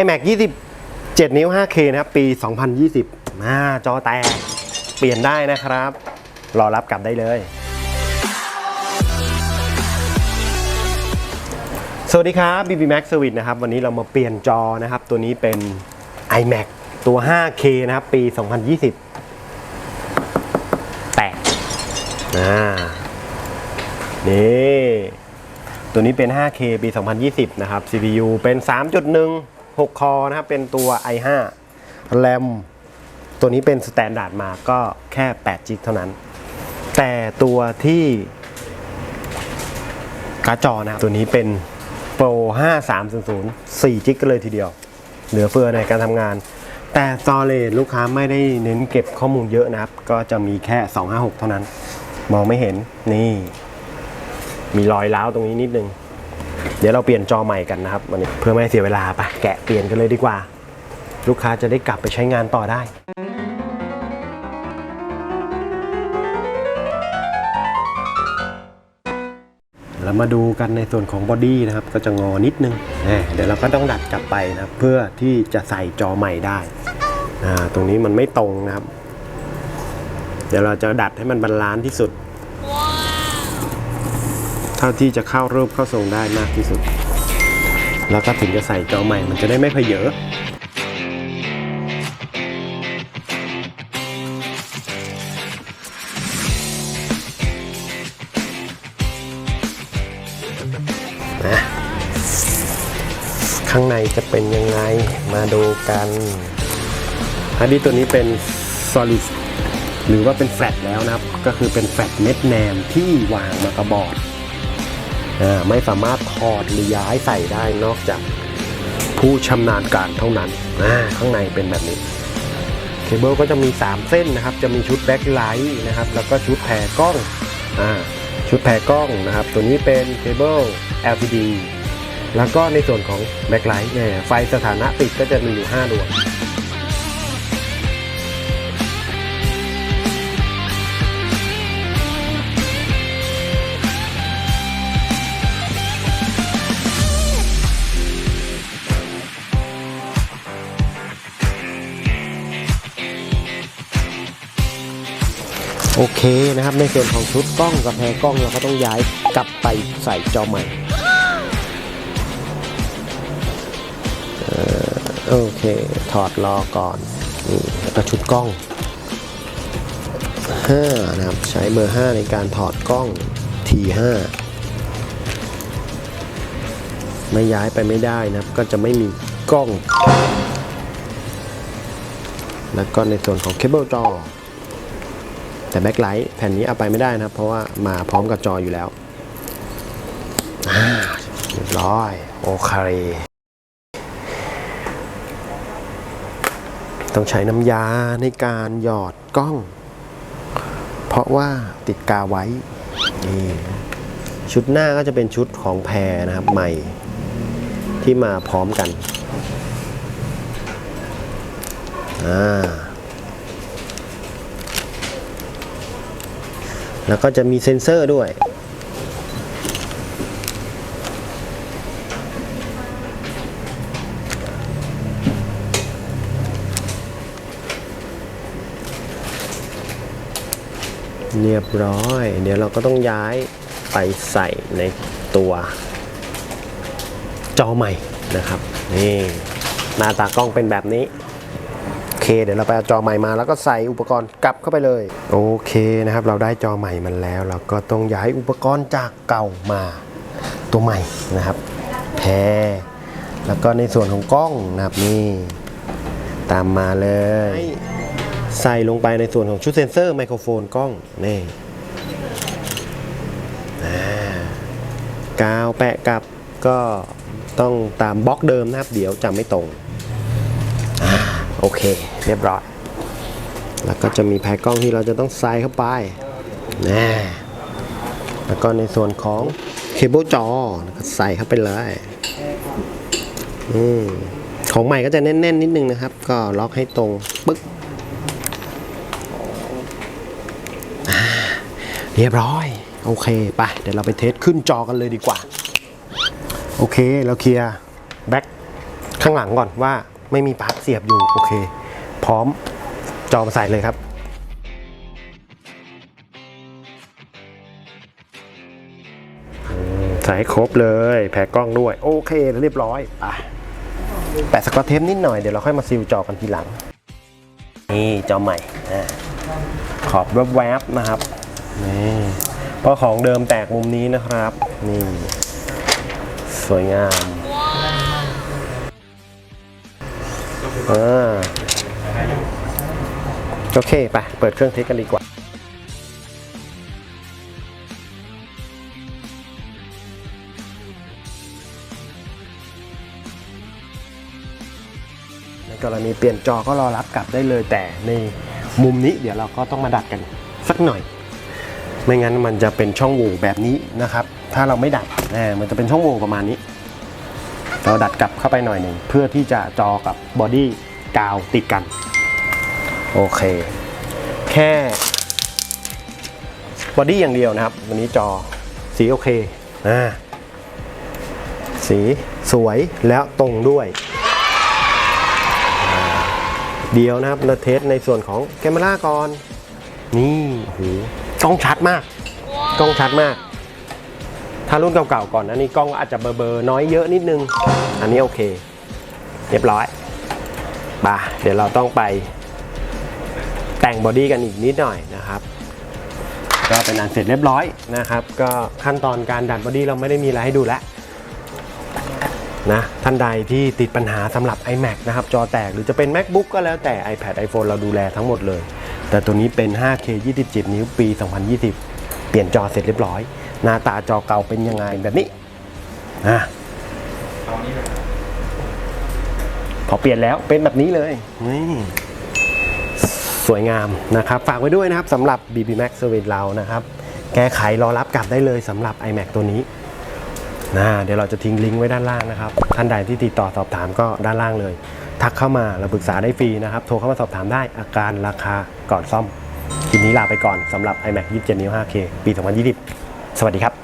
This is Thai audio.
iMac 27 นิ้ว 5K นะครับ ปี 2020อ่าจอแตก เปลี่ยนได้นะครับ รอรับกลับได้เลย สวัสดีครับ BB Max Service นะครับ วันนี้เรามาเปลี่ยนจอนะครับ ตัวนี้เป็น iMac ตัว 5K นะครับ ปี 2020 แตกอ่านี่ตัวนี้เป็น 5K ปี 2020 นะครับ CPU เป็น 3.1 6 คอนะครับ เป็นตัว i5 RAM ตัวนี้เป็นสแตนดาร์ดมาก็แค่8 g b เท่านั้น แต่ตัวที่การ์ดจอนะครับ ตัวนี้เป็น Pro 5300 4 g b กันเลยทีเดียว เหลือเฟือในการทำงาน แต่ซอเลลูกค้าไม่ได้เน้นเก็บข้อมูลเยอะนะครับ ก็จะมีแค่ 256 เท่านั้น มองไม่เห็นนี่ มีรอยร้าวตรงนี้นิดนึง เดี๋ยวเราเปลี่ยนจอใหม่กันนะครับวันนี้เพื่อไม่ให้เสียเวลาไปแกะเปลี่ยนกันเลยดีกว่า ลูกค้าจะได้กลับไปใช้งานต่อได้เรามาดูกันในส่วนของบอดี้นะครับก็จะงอนิดนึงแหม่เดี๋ยวเราก็ต้องดัดกลับไปนะครับเพื่อที่จะใส่จอใหม่ได้ ตรงนี้มันไม่ตรงนะครับ เดี๋ยวเราจะดัดให้มันบาลานซ์ที่สุด ท่าที่จะเข้ารูปเข้าทรงได้มากที่สุด แล้วก็ถึงจะใส่จอใหม่มันจะได้ไม่เพเยอะนะข้างในจะเป็นยังไงมาดูกันฮาร์ดดิตัวนี้เป็น solid หรือว่าเป็นแฟลตแล้วนะครับ ก็คือเป็นแฟลตเม็ดแนมที่วางมากระบอด ไม่สามารถถอดหรือย้ายใส่ได้นอกจากผู้ชำนาญการเท่านั้นข้างในเป็นแบบนี้เคเบิลก็จะมี 3 เส้นนะครับ จะมีชุดแบ็คไลท์นะครับ แล้วก็ชุดแผ่กล้องอ่าชุดแผ่กล้องนะครับ ตัวนี้เป็นเคเบิล LCD แล้วก็ในส่วนของแบ็คไลท์เนี่ยไฟสถานะติดก็จะมีอยู่ 5 ดวง โอเคนะครับ ในส่วนของชุดกล้องกับแพรกล้องเราก็ต้องย้ายกลับไปใส่จอใหม่โอเคถอดรอก่อนนี่แล้วก็ชุดกล้อง5นะครับใช้เบอร์ 5 ในการถอดกล้อง T5 ไม่ย้ายไปไม่ได้นะครับ ก็จะไม่มีกล้อง แล้วก็ในส่วนของเคเบิลจอ แต่แบ็คไลท์แผ่นนี้เอาไปไม่ได้นะครับ เพราะว่ามาพร้อมกับจออยู่แล้วเรียบร้อย โอเค ต้องใช้น้ำยาในการหยอดกล้อง เพราะว่าติดกาวไว้นี่ชุดหน้าก็จะเป็นชุดของแพรนะครับใหม่ที่มาพร้อมกัน อ่า แล้วก็จะมีเซ็นเซอร์ด้วย เรียบร้อย เดี๋ยวเราก็ต้องย้ายไปใส่ในตัวจอใหม่นะครับ นี่ หน้าตากล้องเป็นแบบนี้ เค เดี๋ยวเราไปเอาจอใหม่มาแล้วก็ใส่อุปกรณ์กลับเข้าไปเลย โอเคนะครับ เราได้จอใหม่มันแล้ว เราก็ต้องย้ายอุปกรณ์จากเก่ามา ตัวใหม่นะครับแพรแล้วก็ในส่วนของกล้องนะครับนี่ตามมาเลย ใส่ลงไปในส่วนของชุดเซ็นเซอร์ไมโครโฟนกล้องนี่ากาวแปะกับก็ต้องตามบล็อกเดิมนะครับ เดี๋ยวจะไม่ตรง โอเค เรียบร้อย แล้วก็จะมีแผงกล้องที่เราจะต้องใส่เข้าไปนะแล้วก็ในส่วนของเคเบิลจอใส่เข้าไปเลยอืมของใหม่ก็จะแน่นๆนิดนึงนะครับ ก็ล็อกให้ตรงปึ๊กเรียบร้อย โอเคไปเดี๋ยวเราไปเทสขึ้นจอกันเลยดีกว่า โอเค เราเคลียร์แบ็คข้างหลังก่อนว่า ไม่มีปลั๊กเสียบอยู่โอเค พร้อมจอมาใส่เลยครับใส่ให้ครบเลยแพ็กล้องด้วย โอเคเรียบร้อยไปแปะสกอตเทปนิดหน่อยเดี๋ยวเราค่อยมาซีลจอกันทีหลัง นี่จอใหม่นะขอบแวบๆนะครับนี่เพราะของเดิมแตกมุมนี้นะครับ นี่ สวยงาม อ่าโอเคไปเปิดเครื่องเทสกันดีกว่าในกรณีเปลี่ยนจอก็รอรับกลับได้เลยแต่ในมุมนี้เดี๋ยวเราก็ต้องมาดัดกันสักหน่อย ไม่งั้นมันจะเป็นช่องโหว่แบบนี้นะครับ ถ้าเราไม่ดัดนะมันจะเป็นช่องโหว่ประมาณนี้ เราดัดกลับเข้าไปหน่อยหนึ่งเพื่อที่จะจอกับบอดี้กาวติดกัน โอเค แค่บอดี้อย่างเดียวนะครับ วันนี้จอสีโอเคอ่าสีสวยแล้วตรงด้วย เดียวนะครับเราเทสในส่วนของแคมเมราก่อน นี่โอ้โหกล้องชัดมาก กล้องชัดมาก ถ้ารุ่นเก่าๆก่อนอันนี้กล้องอาจจะเบลอๆน้อยเยอะนิดนึง อันนี้โอเค เรียบร้อยบ่าเดี๋ยวเราต้องไป แต่งบอดี้กันอีกนิดหน่อยนะครับ ก็เป็นอันเสร็จเรียบร้อยนะครับ ก็ขั้นตอนการดัดบอดี้เราไม่ได้มีอะไรให้ดูแล้วนะท่านใดที่ติดปัญหาสำหรับ iMac นะครับ จอแตกหรือจะเป็น MacBook ก็แล้วแต่ iPad iPhone เราดูแลทั้งหมดเลย แต่ตัวนี้เป็น 5K 27 นิ้วปี 2020 เปลี่ยนจอเสร็จเรียบร้อย หน้าตาจอเก่าเป็นยังไงแบบนี้นะพอเปลี่ยนแล้วเป็นแบบนี้เลยนี่สวยงามนะครับ ฝากไว้ด้วยนะครับสำหรับ BB Max Service เรานะครับ แก้ไขรอรับกลับได้เลยสำหรับ iMac ตัวนี้นะเดี๋ยวเราจะทิ้งลิงก์ไว้ด้านล่างนะครับ ท่านใดที่ติดต่อสอบถามก็ด้านล่างเลย ทักเข้ามาเราปรึกษาได้ฟรีนะครับ โทรเข้ามาสอบถามได้อาการราคาก่อนซ่อมคลิปนี้ลาไปก่อนสำหรับ iMac 27 นิ้ว 5K ปี 2020ส วัสดีครับ